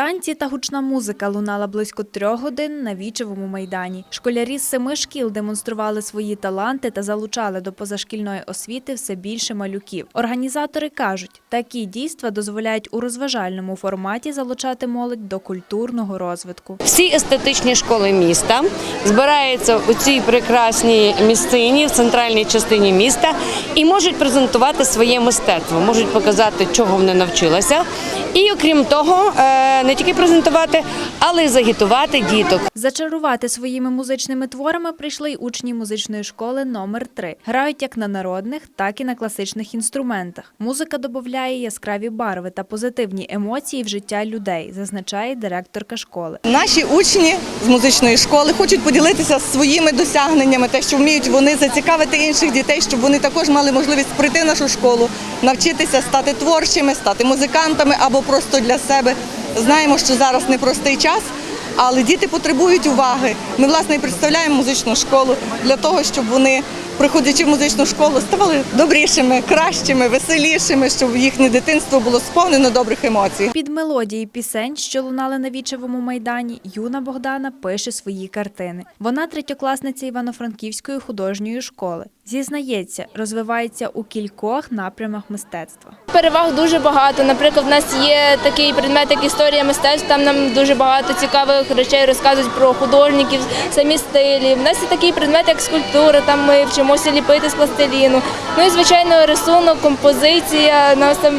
Танці та гучна музика лунала близько трьох годин на вічевому майдані. Школярі з семи шкіл демонстрували свої таланти та залучали до позашкільної освіти все більше малюків. Організатори кажуть, такі дійства дозволяють у розважальному форматі залучати молодь до культурного розвитку. Всі естетичні школи міста збираються у цій прекрасній місцині, в центральній частині міста, і можуть презентувати своє мистецтво, можуть показати, чого вони навчилися. І окрім того, е, не тільки презентувати, але й загітувати діток. Зачарувати своїми музичними творами прийшли й учні музичної школи номер 3 Грають як на народних, так і на класичних інструментах. Музика додає яскраві барви та позитивні емоції в життя людей, зазначає директорка школи. Наші учні з музичної школи хочуть поділитися своїми досягненнями, те, що вміють вони зацікавити інших дітей, щоб вони також мали можливість прийти в нашу школу, навчитися стати творчими, стати музикантами або просто для себе. Знаємо, що зараз непростий час, але діти потребують уваги. Ми власне і представляємо музичну школу для того, щоб вони, приходячи в музичну школу, ставали добрішими, кращими, веселішими, щоб їхнє дитинство було сповнено добрих емоцій. Під мелодії пісень, що лунали на вічевому майдані, юна Богдана пише свої картини. Вона третьокласниця Івано-Франківської художньої школи. Зізнається, розвивається у кількох напрямах мистецтва. Переваг дуже багато. Наприклад, в нас є такий предмет, як історія мистецтв. Там нам дуже багато цікавих речей розказують про художників, самі стилі. В нас є такий предмет, як скульптура. Там ми вчимося ліпити з пластиліну. Ну і звичайно, рисунок, композиція. Нас там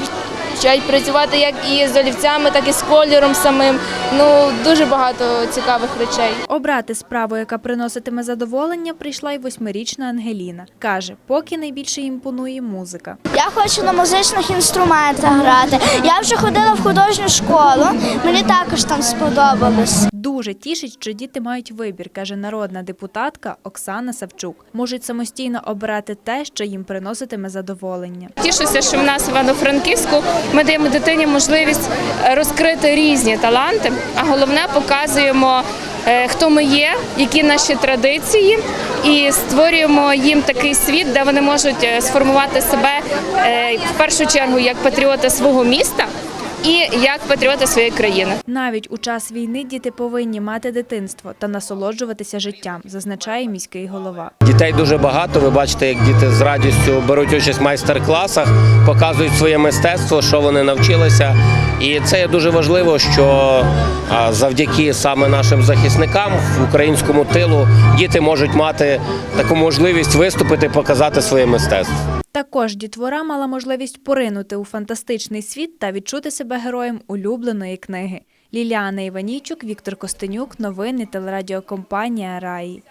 вчать працювати як і з олівцями, так і з кольором самим. Ну дуже багато цікавих речей. Обрати справу, яка приноситиме задоволення, прийшла й восьмирічна Ангеліна. Каже, поки найбільше імпонує музика. Я хочу на музичних інструментах грати. Я вже ходила в художню школу. Мені також там сподобалось. Дуже тішить, що діти мають вибір, каже народна депутатка Оксана Савчук. Можуть самостійно обирати те, що їм приноситиме задоволення. Тішуся, що в нас в Івано-Франківську ми даємо дитині можливість е, розкрити різні таланти, а головне показуємо, е, хто ми є, які наші традиції, і створюємо їм такий світ, де вони можуть е, сформувати себе в першу чергу як патріоти свого міста і як патріоти своєї країни. Навіть у час війни діти повинні мати дитинство та насолоджуватися життям, зазначає міський голова. Дітей дуже багато. Ви бачите, як діти з радістю беруть участь в майстер-класах, показують своє мистецтво, що вони навчилися. І це є дуже важливо, що завдяки саме нашим захисникам в українському тилу діти можуть мати таку можливість виступити, показати своє мистецтво. Також дітвора мала можливість поринути у фантастичний світ та відчути себе героєм улюбленої книги. Ліліана Іванійчук, Віктор Костенюк, новини телерадіокомпанія Раї.